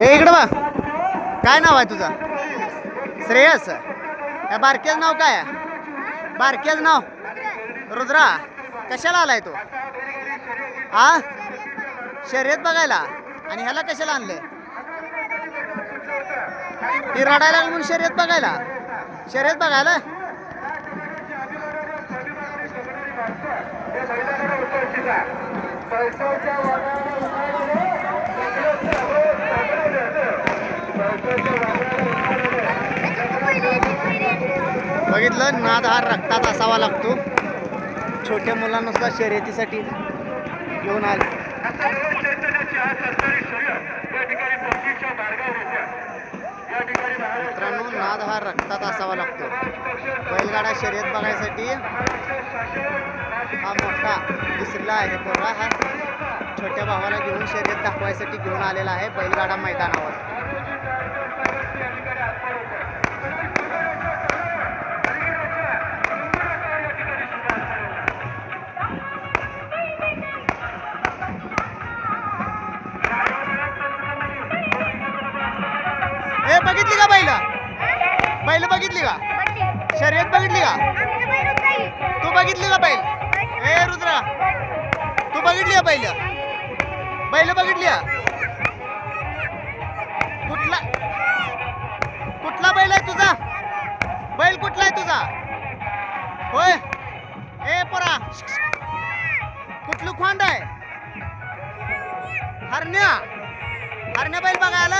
हे इकडं बा काय नाव आहे तुझं? श्रेयस. या बारक्याच नाव काय आहे? बारक्याचं नाव? रुद्रा. कशाला आलाय तो? आ? शर्यत बघायला? आणि ह्याला कशाला आणलंय? ती रडायला लागली म्हणून शर्यत बघायला. शर्यत बघायला? बघितलं नाद हा रक्तात असावा लागतो. छोट्या मुलांनुसार शर्यतीसाठी घेऊन आले. मित्रांनो नाद हा रक्तात असावा लागतो. बैलगाडा शर्यत बघायसाठी हा मोठा दुसरीला आहे पोरा हा छोट्या भावाला घेऊन शर्यत दाखवायसाठी घेऊन आलेला आहे बैलगाडा मैदानावर. बघितली का बैल? बैल बघितली का? शर्यत बघितली का? तू बघितली का बैल? ए रुद्रा तू बघितली का बैल? बैल बघितली का? कुठला? कुठला बैल आहे तुझा? बैल कुठला आहे तुझा? होय. ए पोरा. कुठलं खोंड आहे? हरण्या. हरण्या बैल बघायला